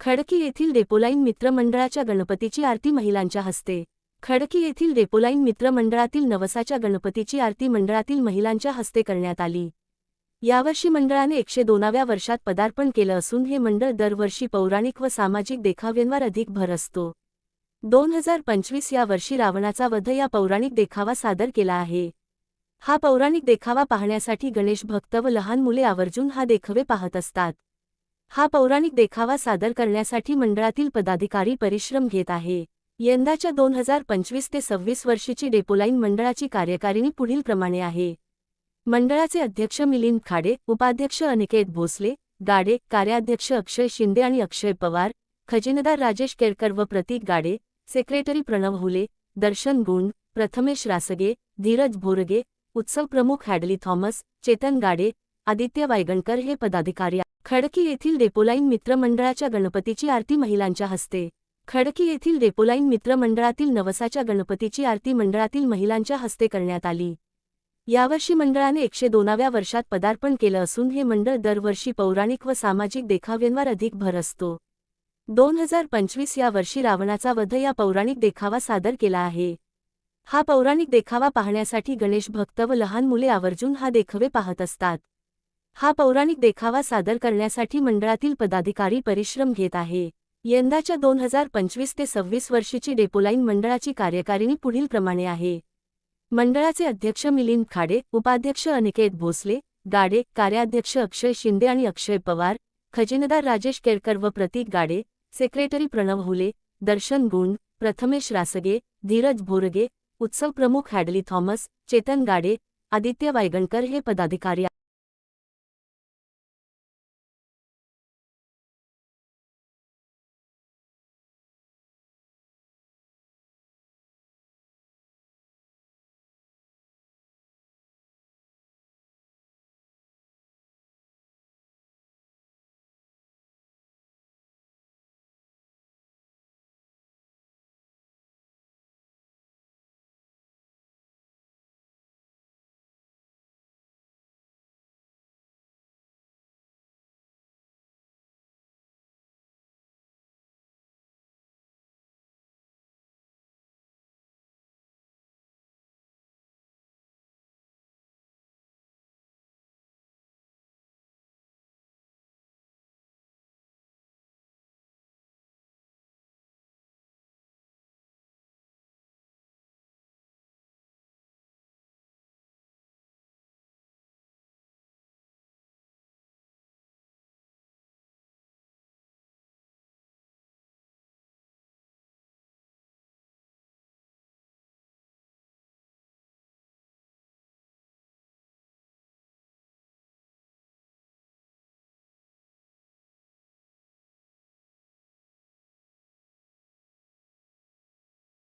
खडकी येथील डेपोलाईन मित्रमंडळाच्या गणपतीची आरती महिलांच्या हस्ते. खडकी येथील डेपोलाईन मित्रमंडळातील नवसाच्या गणपतीची आरती मंडळातील महिलांच्या हस्ते करण्यात आली. यावर्षी मंडळाने एकशे दोनाव्या वर्षात पदार्पण केलं असून हे मंडळ दरवर्षी पौराणिक व सामाजिक देखाव्यांवर अधिक भर असतो. दोन हजार पंचवीस या वर्षी रावणाचा वध या पौराणिक देखावा सादर केला आहे. हा पौराणिक देखावा पाहण्यासाठी गणेश भक्त व लहान मुले आवर्जून हा देखावे पाहत असतात. हा पौराणिक देखावा सादर करण्यासाठी मंडळातील पदाधिकारी परिश्रम घेत आहे. यंदाच्या दोन हजार पंचवीस ते सव्वीस वर्षीची डेपोलाईन मंडळाची कार्यकारिणी पुढीलप्रमाणे आहे. मंडळाचे अध्यक्ष मिलिंद खाडे उपाध्यक्ष अनिकेत भोसले गाडे कार्याध्यक्ष अक्षय शिंदे आणि अक्षय पवार खजिनदार राजेश केरकर व प्रतीक गाडे सेक्रेटरी प्रणव हुले दर्शन गुंड प्रथमेश रासगे धीरज भोरगे उत्सव प्रमुख हॅडली थॉमस चेतन गाडे आदित्य वायगणकर हे पदाधिकारी खडकी येथील डेपोलाईन मित्रमंडळाच्या गणपतीची आरती महिलांच्या हस्ते. खडकी येथील डेपोलाईन मित्रमंडळातील नवसाच्या गणपतीची आरती मंडळातील महिलांच्या हस्ते करण्यात आली. यावर्षी मंडळाने एकशे दोनाव्या वर्षात पदार्पण केलं असून हे मंडळ दरवर्षी पौराणिक व सामाजिक देखाव्यांवर अधिक भर असतो. दोन हजार पंचवीस या वर्षी रावणाचा वध या पौराणिक देखावा सादर केला आहे. हा पौराणिक देखावा पाहण्यासाठी गणेश भक्त व लहान मुले आवर्जून हा देखावे पाहत असतात. हा पौराणिक देखावा सादर करण्यासाठी मंडळातील पदाधिकारी परिश्रम घेत आहे. यंदाच्या दोन हजार पंचवीस ते सव्वीस वर्षीची डेपोलाईन मंडळाची कार्यकारिणी पुढीलप्रमाणे आहे. मंडळाचे अध्यक्ष मिलिंद खाडे उपाध्यक्ष अनिकेत भोसले गाडे कार्याध्यक्ष अक्षय शिंदे आणि अक्षय पवार खजिनदार राजेश केरकर व प्रतीक गाडे सेक्रेटरी प्रणव हुले दर्शन गुंड प्रथमेश रासगे धीरज भोरगे उत्सव प्रमुख हॅडली थॉमस चेतन गाडे आदित्य वायगणकर हे पदाधिकारी